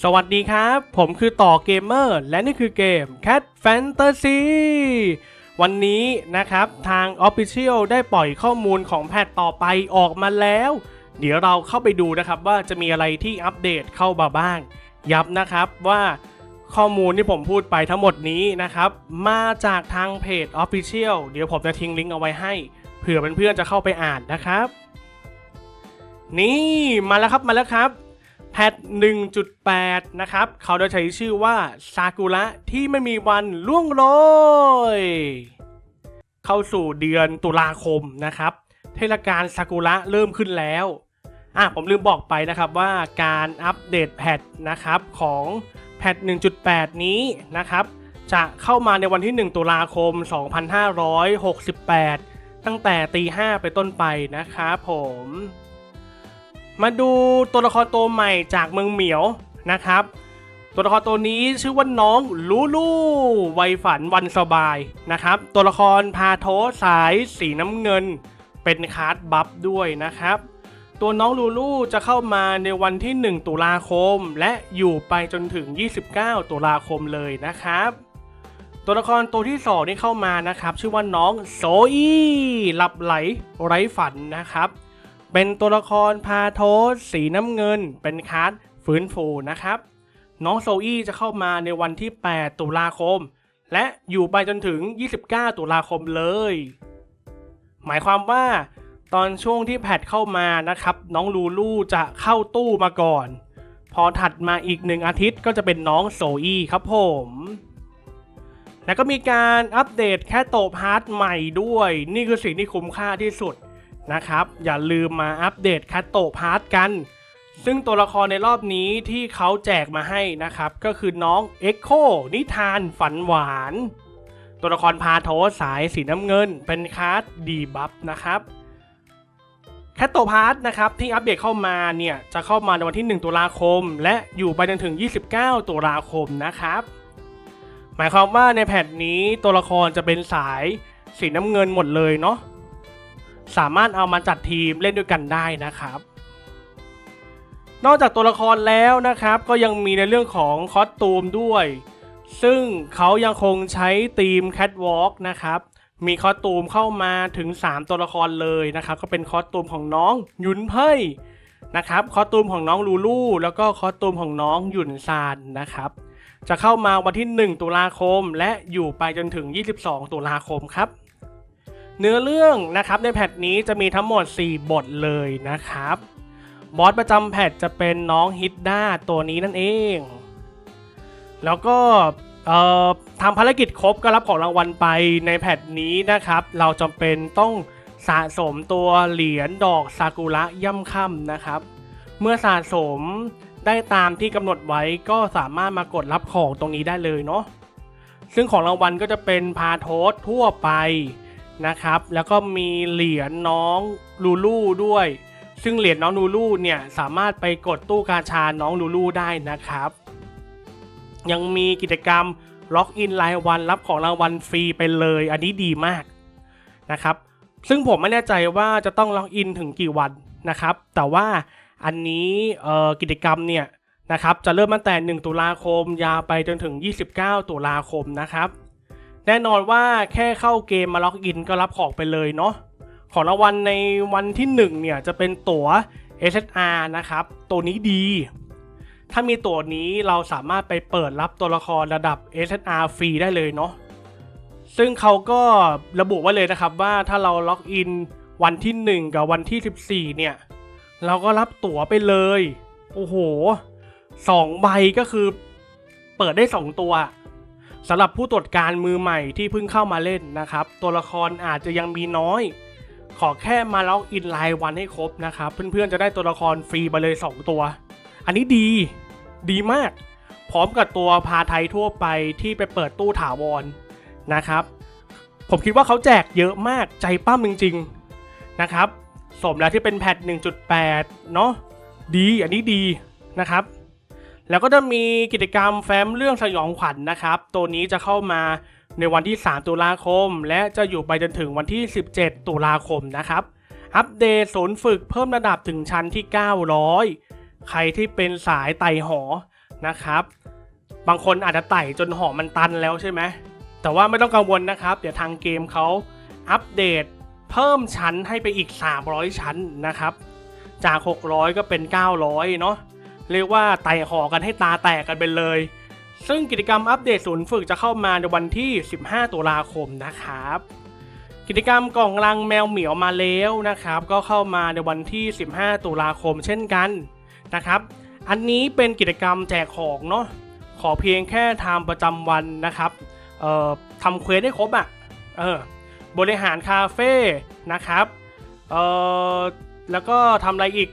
สวัสดีครับ ผมคือต่อเกมเมอร์และนี่คือเกม Cat Fantasy วันนี้นะครับทาง Official ได้ปล่อยข้อมูลของแพทต่อไปออกมาแล้ว เดี๋ยวเราเข้าไปดูนะครับว่าจะมีอะไรที่อัปเดตเข้ามาบ้าง ย้ำนะครับว่าข้อมูลที่ผมพูดไปทั้งหมดนี้นะครับ มาจากทางเพจ Official เดี๋ยวผมจะทิ้งลิงก์เอาไว้ให้ เผื่อเพื่อนๆจะเข้าไปอ่านนะครับ นี่มาแล้วครับมาแล้วครับ แพท 1.8 นะครับ เขาได้ใช้ชื่อว่าซากุระที่ไม่มีวันล่วงโรย เข้าสู่เดือนตุลาคมนะครับ เทศกาลซากุระเริ่มขึ้นแล้วอะผมลืมบอกไปนะครับว่าการอัปเดตแพทนะครับของแพท 1.8 นี้นะครับ จะเข้ามาในวันที่ 1 ตุลาคม 2568 ตั้งแต่ตี 5 ไปต้นไปนะครับผม มาดูตัวละครตัวใหม่จากเมืองเหมียวนะครับ ตัวละครตัวนี้ชื่อว่าน้องลูลูไวยฝันวันสบายนะครับ ตัวละครพาโทสายสีน้ำเงิน เป็นคาร์ดบัฟด้วยนะครับ ตัวน้องลูลูจะเข้ามาในวันที่ 1 ตุลาคม และอยู่ไปจนถึง 29 ตุลาคมเลยนะครับตัวละครตัวที่สองที่เข้ามานะครับ ชื่อว่าน้องโซอี้หลับไหลไร้ฝันนะครับ เป็นตัวละครพาโทสสีน้ำเงิน เป็นคาร์ดฟื้นฟูนะครับ น้องโซอี้จะเข้ามาในวันที่ 8 ตุลาคม และอยู่ไปจนถึง 29 ตุลาคมเลย หมายความว่าตอนช่วงที่แพทเข้ามานะครับ น้องลูลูจะเข้าตู้มาก่อน พอถัดมาอีกหนึ่งอาทิตย์ก็จะเป็นน้องโซอี้ครับผม แล้วก็มีการอัปเดตแค่โตพาร์ทใหม่ด้วย นี่คือสิ่งที่คุ้มค่าที่สุด นะครับ อย่าลืมมาอัปเดตคัตโตพาร์ทกัน ซึ่งตัวละครในรอบนี้ที่เขาแจกมาให้นะครับ ก็คือน้องเอ็กโคนิทานฝันหวาน ตัวละครพาโทสายสีน้ำเงิน เป็นคาร์ดดีบัฟนะครับแคตโตพาร์ทนะครับที่อัปเดตเข้ามาเนี่ยจะเข้ามาในวันที่ 1 ตุลาคม และอยู่ไปจนถึง 29 ตุลาคมนะครับ หมายความว่าในแพทนี้ตัวละครจะเป็นสายสีน้ำเงินหมดเลยเนาะ สามารถเอามาจัดทีมเล่นด้วยกันได้นะครับ นอกจากตัวละครแล้วนะครับ ก็ยังมีในเรื่องของคอสตูมด้วย ซึ่งเขายังคงใช้ธีมแคทวอล์กนะครับมีคอสตูมเข้ามาถึง 3 ตัวละครเลยนะครับ ก็เป็นคอสตูมของน้องหยุนเพ่ยนะครับคอสตูมของน้องลูลูแล้วก็คอสตูมของน้องหยุนซานนะครับ จะเข้ามาวันที่ 1 ตุลาคม และอยู่ไปจนถึง 22 ตุลาคมครับ เนื้อเรื่องนะครับในแพทนี้จะมีทั้งหมด 4 บทเลยนะครับ บอสประจำแพทจะเป็นน้องฮิตด้าตัวนี้นั่นเอง แล้วก็ทำภารกิจครบก็รับของรางวัลไปในแพทนี้นะครับ เราจำเป็นต้องสะสมตัวเหรียญดอกซากุระย่ำค่ำนะครับ เมื่อสะสมได้ตามที่กำหนดไว้ก็สามารถมากดรับของตรงนี้ได้เลยเนาะซึ่งของรางวัลก็จะเป็นพาโทสทั่วไป นะครับ แล้วก็มีเหรียญน้องลูลูด้วย ซึ่งเหรียญน้องลูลูเนี่ยสามารถไปกดตู้กาชาน้องลูลูได้นะครับ ยังมีกิจกรรมล็อกอินรายวันรับของรางวัลฟรีไปเลย อันนี้ดีมากนะครับ ซึ่งผมไม่แน่ใจว่าจะต้องล็อกอินถึงกี่วันนะครับ แต่ว่าอันนี้กิจกรรมเนี่ยนะครับจะเริ่มตั้งแต่ 1 ตุลาคมยาวไปจนถึง 29 ตุลาคมนะครับ แน่นอนว่าแค่เข้าเกมมาล็อกอินก็รับของไปเลยเนาะของรางวัลในวันที่1เนี่ยจะเป็นตั๋ว SSR นะครับ ตัวนี้ดี ถ้ามีตั๋วนี้เราสามารถไปเปิดรับตัวละครระดับ SSR ฟรีได้เลยเนาะซึ่งเขาก็ระบุไว้เลยนะครับว่าถ้าเราล็อกอินวันที่ 1 กับวันที่ 14 เนี่ย เราก็รับตั๋วไปเลย โอ้โหสองใบก็คือเปิดได้ 2 ตัว สำหรับผู้ตรวจการมือใหม่ที่เพิ่งเข้ามาเล่นนะครับ ตัวละครอาจจะยังมีน้อย ขอแค่มาล็อกอินรายวันให้ครบนะครับ เพื่อนๆจะได้ตัวละครฟรีไปเลย 2 ตัว อันนี้ดีดีมาก พร้อมกับตัวพาไทยทั่วไปที่ไปเปิดตู้ถาวรนะครับ ผมคิดว่าเขาแจกเยอะมากใจปั้มจริงๆนะครับ สมแล้วที่เป็นแพท1.8 เนาะดีอันนี้ดีนะครับ แล้วก็จะมีกิจกรรมแฟ้มเรื่องสยองขวัญนนะครับ ตัวนี้จะเข้ามาในวันที่ 3 ตุลาคม และจะอยู่ไปจนถึงวันที่ 17 ตุลาคมนะครับ อัปเดตศูนย์ฝึกเพิ่มระดับถึงชั้นที่ 900 ใครที่เป็นสายไต่หอนะครับ บางคนอาจจะไต่จนหอมันตันแล้วใช่ไหม แต่ว่าไม่ต้องกังวลนะครับ เดี๋ยวทางเกมเขาอัปเดตเพิ่มชั้นให้ไปอีก 300 ชั้นนะครับ จาก 600 ก็เป็น 900 เนาะ เรียกว่าไต่หอกันให้ตาแตกกันไปเลย ซึ่งกิจกรรมอัปเดตศูนย์ฝึกจะเข้ามาในวันที่ 15 ตุลาคมนะครับ กิจกรรมกล่องรังแมวเหมียวมาแล้วนะครับ ก็เข้ามาในวันที่ 15 ตุลาคมเช่นกันนะครับ อันนี้เป็นกิจกรรมแจกของเนาะขอเพียงแค่ทำประจำวันนะครับเอ่อทำเควสให้ครบอะ่ะเออบริหารคาเฟ่นะครับเอ่อแล้วก็ทำอะไรอีก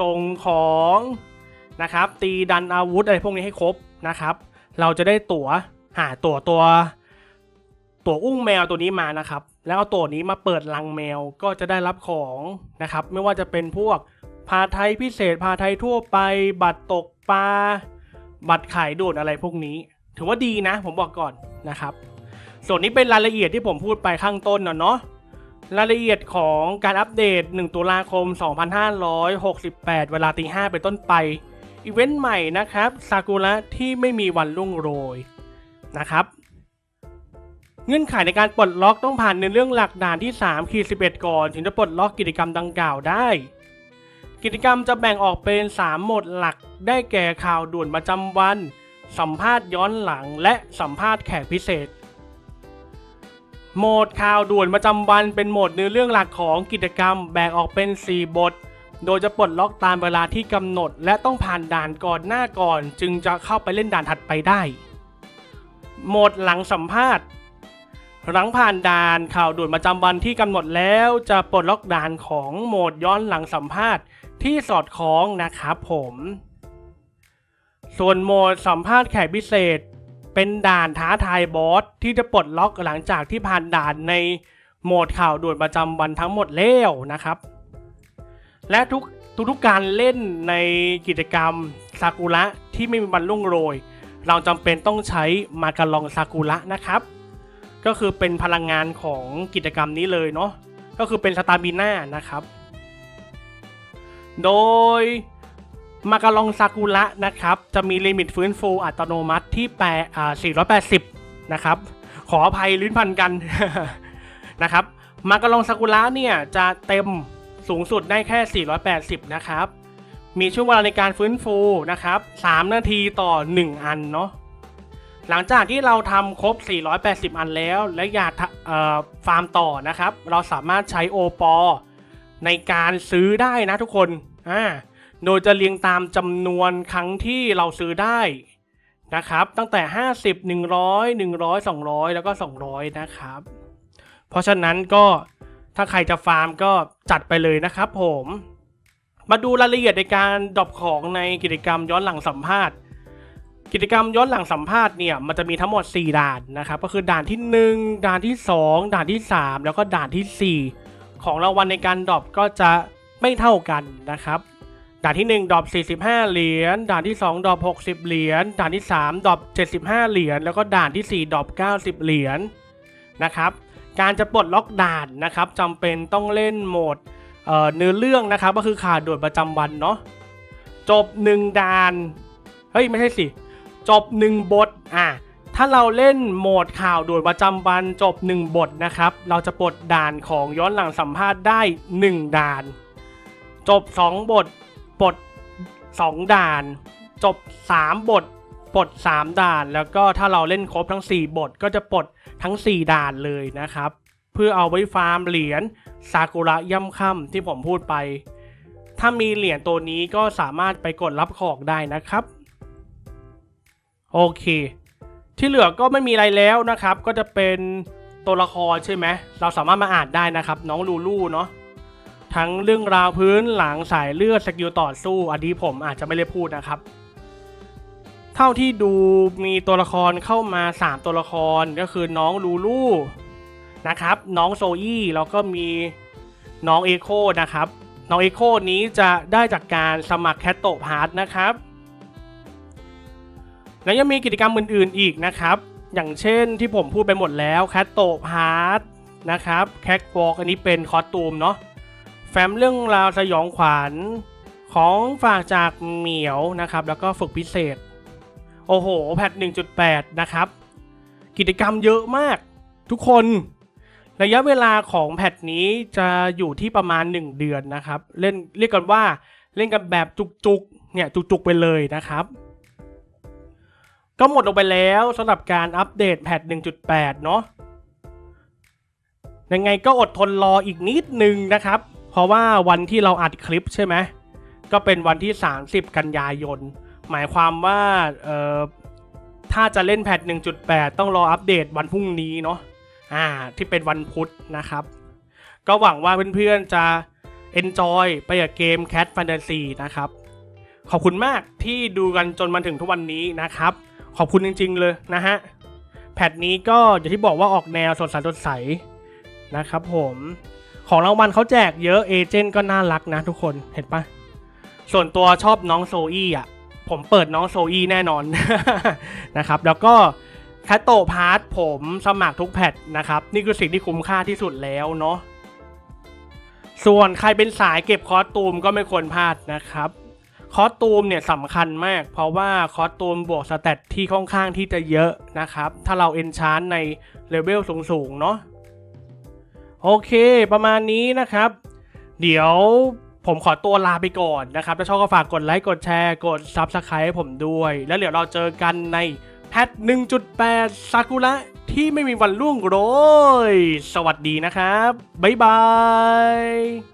ส่งของ นะครับ ตีดันอาวุธอะไรพวกนี้ให้ครบนะครับ เราจะได้ตั๋วหาตั๋วตัว ตั๋วอุ้งแมวตัวนี้มานะครับ แล้วเอาตั๋วนี้มาเปิดลังแมวก็จะได้รับของนะครับ ไม่ว่าจะเป็นพวกพาไทยพิเศษพาไทยทั่วไป บัตรตกปลาบัตรขายด่วนอะไรพวกนี้ ถือว่าดีนะ ผมบอกก่อนนะครับ ส่วนนี้เป็นรายละเอียดที่ผมพูดไปข้างต้นนะเนาะรายละเอียดของการอัปเดต 1 ตุลาคม 2568 เวลาตี5เป็นต้นไป อีเวนต์ใหม่นะครับซากุระที่ไม่มีวันรุ่งโรยนะครับ เงื่อนไขในการปลดล็อกต้องผ่านในเรื่องหลักด่านที่3ขีด11 ก่อน ถึงจะปลดล็อกกิจกรรมดังกล่าวได้ กิจกรรมจะแบ่งออกเป็น 3 โหมดหลักได้แก่ข่าวด่วนประจำวัน สัมภาษณ์ย้อนหลังและสัมภาษณ์แขกพิเศษโหมดข่าวด่วนประจำวันเป็นโหมดเนื้อเรื่องหลักของกิจกรรมแบ่งออกเป็น 4 บท โดยจะปลดล็อกตามเวลาที่กำหนด และต้องผ่านด่านก่อนหน้าก่อน จึงจะเข้าไปเล่นด่านถัดไปได้ โหมดหลังสัมภาษณ์ หลังผ่านด่านข่าวด่วนประจำวันที่กำหนดแล้วจะปลดล็อกด่านของโหมดย้อนหลังสัมภาษณ์ที่สอดคล้องนะครับผม ส่วนโหมดสัมภาษณ์แขกพิเศษ เป็นด่านท้าทายบอสที่จะปลดล็อกหลังจากที่ผ่านด่านในโหมดข่าวด่วนประจำวันทั้งหมดแล้วนะครับ และทุกทุกๆการเล่นในกิจกรรมซากุระที่ไม่มีวันรุ่งโรย เราจำเป็นต้องใช้มากาลองซากุระนะครับ ก็คือเป็นพลังงานของกิจกรรมนี้เลยเนาะก็คือเป็นสตาบิน่านะครับ โดยมากาลองซากุระนะครับ จะมีลิมิตฟื้นฟูอัตโนมัติที่แปดอ่า480 นะครับ ขออภัยลิ้นพันกันนะครับ มากาลองซากุระเนี่ยจะเต็ม สูงสุดได้แค่ 480 นะครับ มีช่วงเวลาในการฟื้นฟูนะครับ 3 นาทีต่อ 1 อันเนาะ หลังจากที่เราทำครบ 480 อันแล้ว และอยากฟาร์มต่อนะครับ เราสามารถใช้โอปอในการซื้อได้นะทุกคน อ่า โดยจะเรียงตามจำนวนครั้งที่เราซื้อได้นะครับ ตั้งแต่ 50 100 100 200 แล้วก็ 200 นะครับ เพราะฉะนั้นก็ ถ้าใครจะฟาร์มก็จัดไปเลยนะครับผม มาดูรายละเอียดในการดรอปของในกิจกรรมย้อนหลังสัมภาษณ์ กิจกรรมย้อนหลังสัมภาษณ์เนี่ยมันจะมีทั้งหมด 4 ด่านนะครับ ก็คือด่านที่ 1 ด่านที่ 2 ด่านที่ 3 แล้วก็ด่านทีสี่4 ของรางวัลในการดรอปก็จะไม่เท่ากันนะครับด่านที่ 1ดรอป45 เหรียญ ด่านที่ 2ดรอป60 เหรียญ ด่านที่ 3ดรอป75 เหรียญ แล้วก็ด่านที่ 4ดรอป90 เหรียญนะครับ การจะปลดล็อกด่านนะครับจำเป็นต้องเล่นโหมดเเนื้อเรื่องนะครับ ก็คือขาดด่วนประจำวันเนาะจบ 1ด่านเฮ้ยไม่ใช่สิจบ 1 บทอะถ้าเราเล่นโหมดข่าวด่วนประจำวันจบ 1 บทนะครับ เราจะปลดด่านของย้อนหลังสัมภาษณ์ได้ 1 ด่าน จบ 2 บทปลด 2 ด่าน จบ 3 บท ปลด 3 ด่าน แล้วก็ถ้าเราเล่นครบทั้ง 4 บทก็จะปลดทั้ง 4 ด่านเลยนะครับ เพื่อเอาไว้ฟาร์มเหรียญซากุระย่ำค่ำที่ผมพูดไป ถ้ามีเหรียญตัวนี้ก็สามารถไปกดรับของได้นะครับ โอเค ที่เหลือก็ไม่มีอะไรแล้วนะครับ ก็จะเป็นตัวละครใช่ไหมเราสามารถมาอ่านได้นะครับ น้องลูลูเนาะทั้งเรื่องราวพื้นหลังสายเลือดสกิลต่อสู้อันนี้ผมอาจจะไม่ได้พูดนะครับ เท่าที่ดูมีตัวละครเข้ามา 3 ตัวละครก็คือน้องลูลูนะครับ น้องโซยี่แล้วก็มีน้องเอโคนะครับ น้องเอโคนี้จะได้จากการสมัครแคตโตพาร์ทนะครับ แล้วยังมีกิจกรรมอื่นๆอีกนะครับ อย่างเช่นที่ผมพูดไปหมดแล้วแคตโตพาร์ทนะครับแคทวอล์กอันนี้เป็นคอสตูมเนาะแฟ้มเรื่องราวสยองขวัญของฝากจากเหมียวนะครับ แล้วก็ฝึกพิเศษ โอ้โห แพท 1.8 นะครับ กิจกรรมเยอะมากทุกคน ระยะเวลาของแพทนี้จะอยู่ที่ประมาณ 1 เดือนนะครับ เล่นเรียกกันว่าเล่นกันแบบจุกๆ เนี่ยจุกๆไปเลยนะครับ ก็หมดลงไปแล้วสำหรับการอัปเดตแพท 1.8 เนาะยังไงก็อดทนรออีกนิดนึงนะครับ เพราะว่าวันที่เราอัดคลิปใช่ไหมก็เป็นวันที่ 30 กันยายน หมายความว่าเอ่อถ้าจะเล่นแพท1.8 ต้องรออัปเดตวันพรุ่งนี้เนาะอ่าที่เป็นวันพุธนะครับ ก็หวังว่าเพื่อนๆจะ enjoy ไปกับเกม Cat Fantasy นะครับ ขอบคุณมากที่ดูกันจนมาถึงทุกวันนี้นะครับ ขอบคุณจริง ๆ เลยนะฮะ แพทนี้ก็อย่างที่บอกว่าออกแนวสดใสสดใสนะครับผมของรางวัลเขาแจกเยอะเอเจนต์ก็น่ารักนะทุกคนเห็นปะส่วนตัวชอบน้องโซอี้อะ ผมเปิดน้องโซอี้แน่นอนนะครับ แล้วก็แคตโตพาร์ทผมสมัครทุกแพทนะครับ นี่คือสิ่งที่คุ้มค่าที่สุดแล้วเนาะส่วนใครเป็นสายเก็บคอสตูมก็ไม่ควรพลาดนะครับ คอสตูมเนี่ยสำคัญมาก เพราะว่าคอสตูมบวกสเตตที่ค่อนข้างที่จะเยอะนะครับ ถ้าเราเอนชานในเลเวลสูงๆเนาะโอเค ประมาณนี้นะครับ เดี๋ยว ผมขอตัวลาไปก่อนนะครับ ถ้าชอบก็ฝากกดไลค์กดแชร์กด Subscribe ให้ผมด้วย แล้วเดี๋ยวเราเจอกันในแพท 1.8 ซากุระที่ไม่มีวันล่วงโรย สวัสดีนะครับ บ๊ายบาย